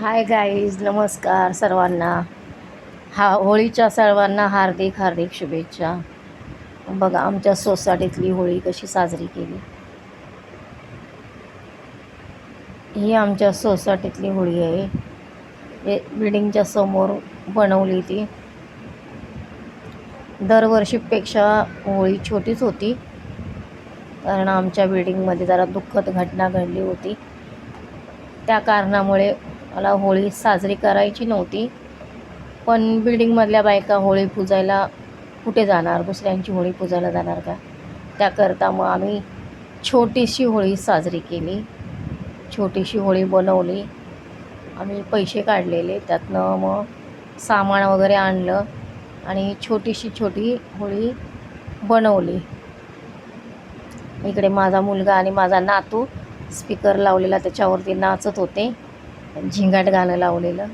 Hi guys नमस्कार सर्वांना. हा होळीच्या सर्वांना हार्दिक हार्दिक शुभेच्छा. बघा आमच्या सोसायटीतली होळी कशी साजरी केली. ही आमच्या सोसायटीतली होळी आहे. हे बिल्डिंगच्या समोर बनवली ती. दरवर्षीपेक्षा होळी छोटीच होती. कारण आमच्या बिल्डिंगमध्ये जरा दुःखद घटना घडली होती. त्या कारणामुळे मला होळी साजरी करायची नव्हती. पण बिल्डिंगमधल्या बायका होळी पुजायला कुठे जाणार? दुसऱ्यांची होळी पुजायला जाणार का? त्याकरता मग आम्ही छोटीशी होळी साजरी केली. छोटीशी होळी बनवली. आम्ही पैसे काढलेले. त्यातनं मग सामान वगैरे आणलं आणि छोटीशी छोटी होळी बनवली. इकडे माझा मुलगा आणि माझा नातू स्पीकर लावलेला त्याच्यावरती नाचत होते. झिंगाट गाणं लावलेलं.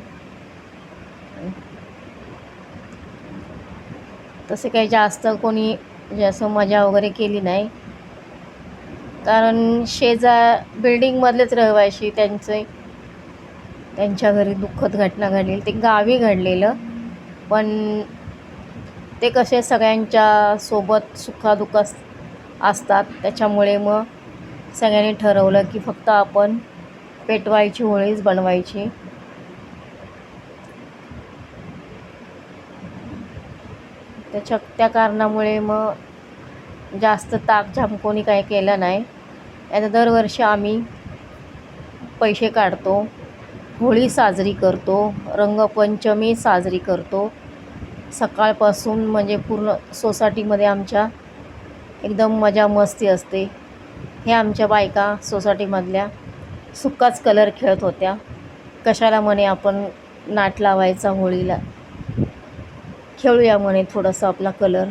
तसे काही जास्त कोणी म्हणजे असं मजा वगैरे केली नाही. कारण शेजा बिल्डिंगमधलेच रहिवाशी त्यांचे. त्यांच्या घरी दुःखद घटना घडलेली. ते गावी घडलेलं. पण ते कसे सगळ्यांच्या सोबत सुखादुःख असतात. त्याच्यामुळे मग सगळ्यांनी ठरवलं की फक्त आपण पेटवायची होळीच बनवायची. त्याच्या त्या कारणामुळे मग जास्त ताकझाम कोणी काही केलं नाही. आता दरवर्षी आम्ही पैसे काढतो होळी साजरी करतो रंगपंचमी साजरी करतो. सकाळपासून म्हणजे पूर्ण सोसायटीमध्ये आमच्या एकदम मजा मस्ती असते. हे आमच्या बायका सोसायटीमधल्या सुक्काच कलर खेळत होत्या. कशाला म्हणे आपण नाट लावायचा होळीला? खेळूया म्हणे थोडंसं आपला कलर.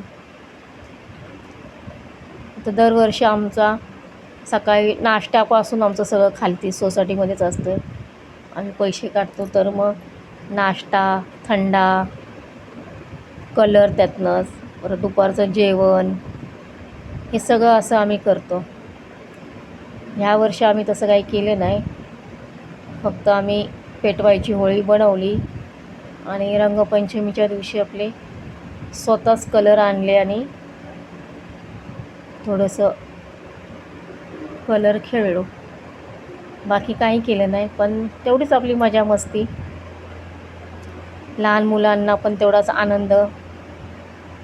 तर दरवर्षी आमचा सकाळी नाश्त्यापासून आमचं सगळं खालती सोसायटीमध्येच असतं. आम्ही पैसे काढतो तर मग नाश्ता थंडा कलर त्यातनंच परत दुपारचं जेवण हे सगळं असं आम्ही करतो. ह्या वर्षी आम्ही तसं काही केलं नाही. फक्त आम्ही पेटवायची होळी बनवली आणि रंगपंचमीच्या दिवशी आपले स्वतःच कलर आणले आणि थोडंसं कलर खेळलो. बाकी काही केलं नाही पण तेवढीच आपली मजा मस्ती. लहान मुलांना पण तेवढाच आनंद.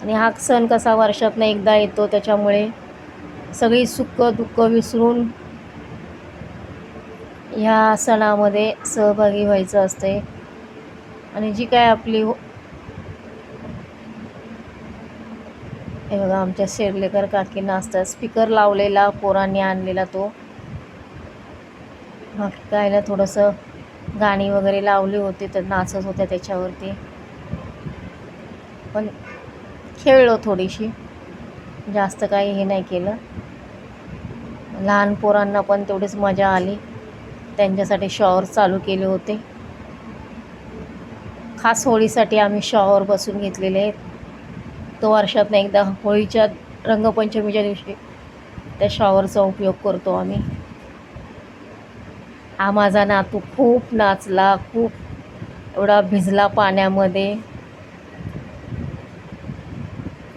आणि हा सण कसा वर्षातनं एकदा येतो त्याच्यामुळे सगळी सुख दुःख विसरून ह्या सणामध्ये सहभागी व्हायचं असते आणि जी काय आपली हो हे बघा आमच्या शेरलेकर काकींना असतात स्पीकर लावलेला पोरांनी आणलेला तो. बाकी कायला थोडंसं गाणी वगैरे लावली होती तर नाचत होत्या त्याच्यावरती. पण खेळलो थोडीशी. जास्त काही हे नाही केलं. लहान पोरांना पण तेवढीच मजा आली. त्यांच्यासाठी शॉवर चालू केले होते. खास होळीसाठी आम्ही शॉवर बसून घेतलेले आहेत. तो वर्षातनं एकदा होळीच्या रंगपंचमीच्या दिवशी त्या शॉवरचा उपयोग करतो आम्ही. हा माझा नातू खूप नाचला खूप एवढा भिजला पाण्यामध्ये.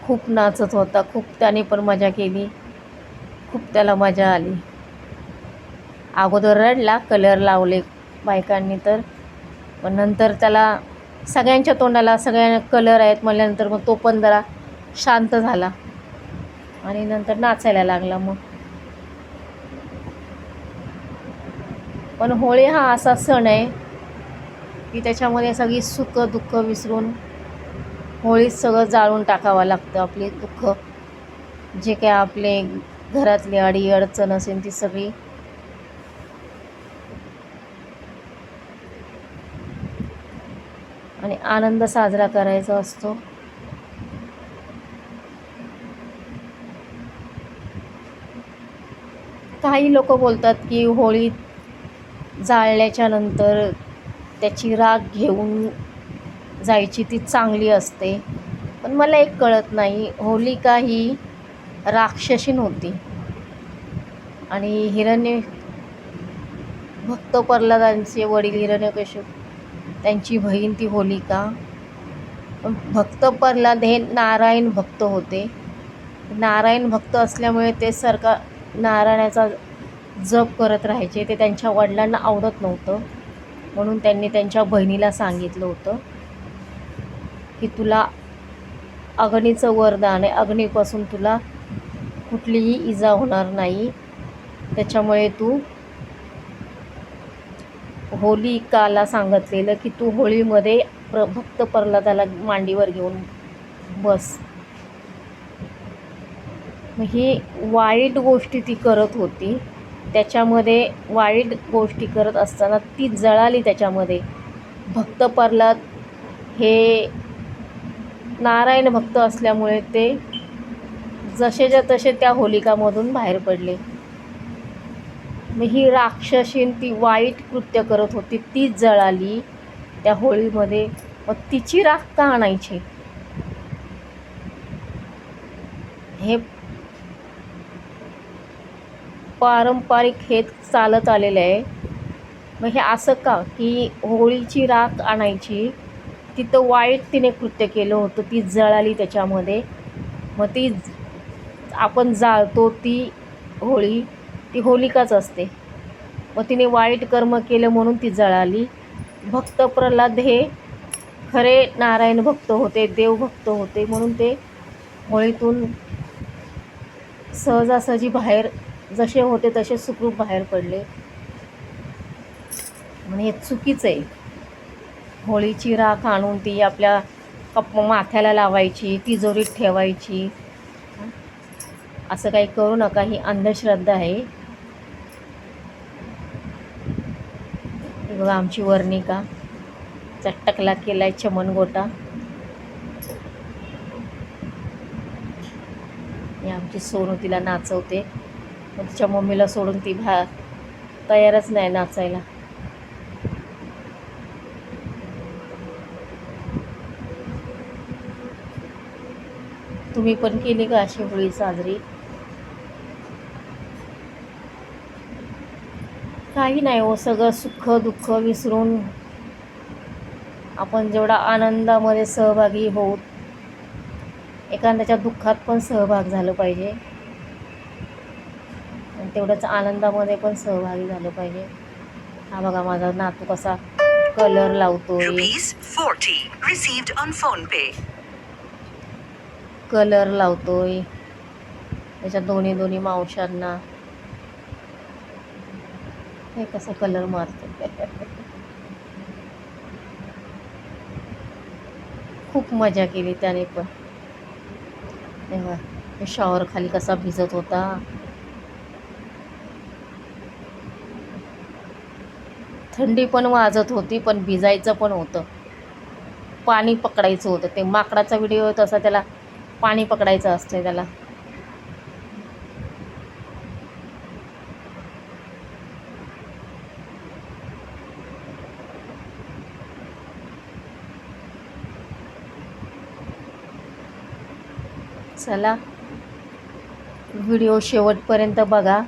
खूप नाचत होता खूप त्याने पण मजा केली. खूप त्याला मजा आली. अगोदर रडला कलर लावले बायकांनी तर. पण नंतर त्याला सगळ्यांच्या तोंडाला सगळ्या कलर आहेत म्हणल्यानंतर मग तो पण जरा शांत झाला. आणि नंतर नाचायला लागला मग. पण होळी हा असा सण आहे की त्याच्यामध्ये सगळी सुख दुःख विसरून होळीत सगळं जाळून टाकावं लागतं. आपले दुःख जे काय आपले घरातली अडी अडचण असेल ती सगळी आणि आनंद साजरा करायचा असतो. काही लोक बोलतात की होळी जाळल्याच्या नंतर त्याची राग घेऊन जायची ती चांगली असते. पण मला एक कळत नाही होलिका ही राक्षसीन होती आणि हिरण्य भक्त प्रल्हादांचे वडील हिरण्यकश्यप त्यांची बहीण ती होलिका. भक्त प्रल्हाद हे नारायण भक्त होते. नारायण भक्त असल्यामुळे ते सरकार नारायणाचा जप करत राहायचे. ते त्यांच्या वडिलांना आवडत नव्हतं. म्हणून त्यांनी त्यांच्या बहिणीला सांगितलं होतं की तुला अग्नीचं वरदान आहे. अग्नीपासून तुला कुठलीही इजा होणार नाही. त्याच्यामुळे तू होलिकाला सांगितलेलं की तू होळीमध्ये प्र भक्त प्रल्हादाला मांडीवर घेऊन बस. ही वाईट गोष्टी ती करत होती. त्याच्यामध्ये वाईट गोष्टी करत असताना ती जळाली त्याच्यामध्ये. भक्त प्रल्हाद हे नारायण भक्त असल्यामुळे ते जसेच्या तसे त्या होलिकामधून बाहेर पडले. मग ही राक्षसीन ती वाईट कृत्य करत होती. तीच जळाली त्या होळीमध्ये. मग तिची राख का आणायची? हे पारंपरिक हे चालत आलेलं आहे. मग हे असं का? की होळीची राख आणायची. तिथं वाईट तिने कृत्य केलं होतं. ती जळाली त्याच्यामध्ये. मग ती आपण जाळतो ती होळी. ती होलिकाच असते. व तिने वाईट कर्म केलं म्हणून ती जळाली. भक्त प्रल्हाद हे खरे नारायण भक्त होते देवभक्त होते म्हणून ते होळीतून सहजासहजी बाहेर जसे होते तसे सुखरूप बाहेर पडले. म्हणजे हे चुकीचं आहे. होळीची राख आणून ती आपल्या कप माथ्याला लावायची तिजोरीत ठेवायची. असं काही करू नका ही अंधश्रद्धा आहे. बघा आमची वर्णिका. चटकला केलाय चमन गोटा. आमची सोनू तिला नाचवते. मग तिच्या मम्मीला सोडून ती भा तयारच नाही नाचायला. तुम्ही पण केली का अशी होळी साजरी? काही नाही हो सगळं सुख दुःख विसरून आपण जेवढा आनंदामध्ये सहभागी होऊ एखाद्याच्या दुःखात पण सहभाग झालं पाहिजे. आणि तेवढंच आनंदामध्ये पण सहभागी झालं पाहिजे. हा बघा माझा नातू कसा कलर लावतोय. Rupees 40 received on phone pay. Colour लावतोय. त्याच्या दोन्ही दोन्ही मावशांना हे कसं कलर मारतो? खूप मजा केली त्याने पण. तेव्हा शॉवर खाली कसा भिजत होता. थंडी पण वाजत होती पण भिजायचं पण होतं. पाणी पकडायचं होतं. ते माकडाचा व्हिडिओ तसा त्याला पाणी पकडायचं असतं त्याला. चला. व्हिडिओ शेवटपर्यंत बघा.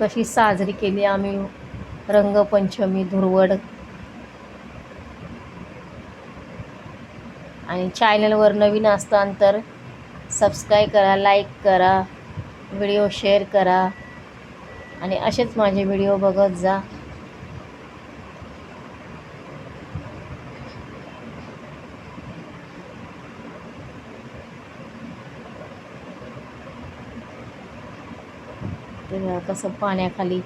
कशी साजरी केली आम्ही. रंगपंचमी धुरवड. आणि चॅनलवर नवीन असतान तर सबस्क्राईब करा लाईक करा. व्हिडिओ शेअर करा. आणि असेच माझे व्हिडिओ बघत जा. कसं पाण्याखाली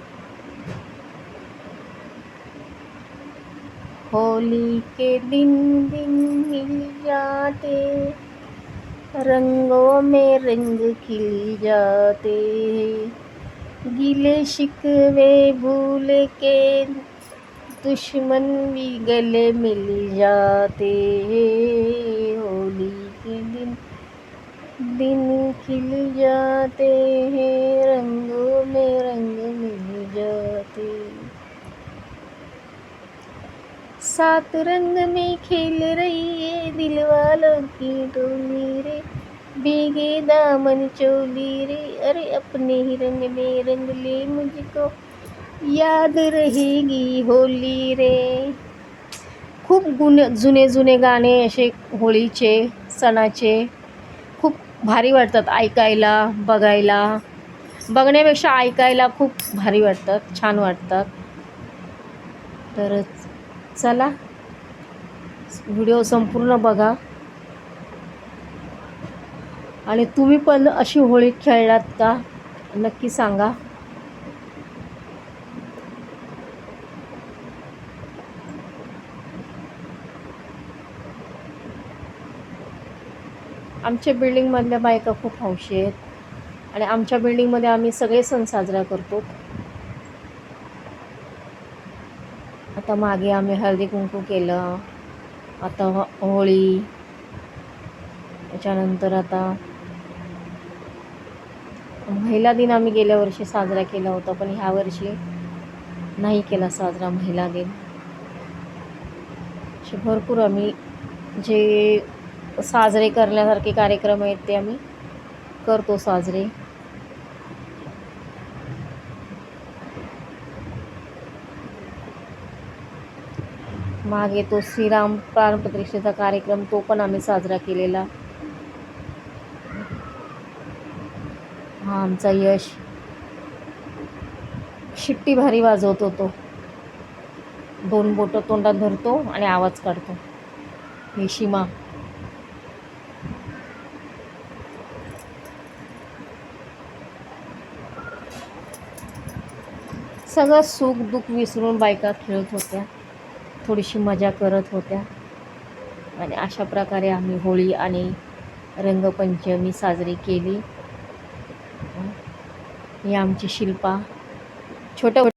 होली के दिन दिन मिल जाते, रंगों में रंग खिल जाते। गिले शिकवे भूल के दुश्मन भी गले मिल जाते। होली के दिन दिन खिल जाते हैं रंगों में रंग मिल जाते। सात रंग में खेल रही है दिल वालों की टोली रे भीगे दामन चोली रे अरे अपने ही रंग में रंग ले मुझको। याद रहेगी होली रे। खूप गुण जुने जुने गाणे असे होळीचे सणाचे खूप भारी वाटतात ऐकायला बघायला. बघण्यापेक्षा ऐकायला खूप भारी वाटतात छान वाटतात. तर चला. व्हिडिओ संपूर्ण बघा. आणि तुम्ही पण अशी होळी खेळलात का? नक्की सांगा. आमच्या बिल्डिंगमधल्या बायका खूप हौशी आहेत. आणि आमच्या बिल्डिंगमध्ये आम्ही सगळे सण साजरा करतो. आता मागे आम्ही हळदी कुंकू केलं. आता हो- होळी. त्याच्यानंतर आता महिला दिन आम्ही गेल्या वर्षी साजरा केला होता पण ह्या वर्षी नाही केला साजरा महिला दिन. असे भरपूर आम्ही जे साजरे करण्यासारखे कार्यक्रम आहेत ते आम्ही करतो साजरे. मागे तो श्रीराम प्राणप्रतिष्ठेचा कार्यक्रम तो पण आम्ही साजरा केलेला. हा आमचा यश. शिट्टी भारी वाजवतो तो. दोन बोटं तोंडात धरतो आणि आवाज काढतो. हे शिमा. सगळं सुख दुःख विसरून बायका खेळत होत्या. थोडीशी मजा करत होत्या. आणि अशा प्रकारे आम्ही होळी आणि रंगपंचमी साजरी केली. ही आमची शिल्पा. छोट्या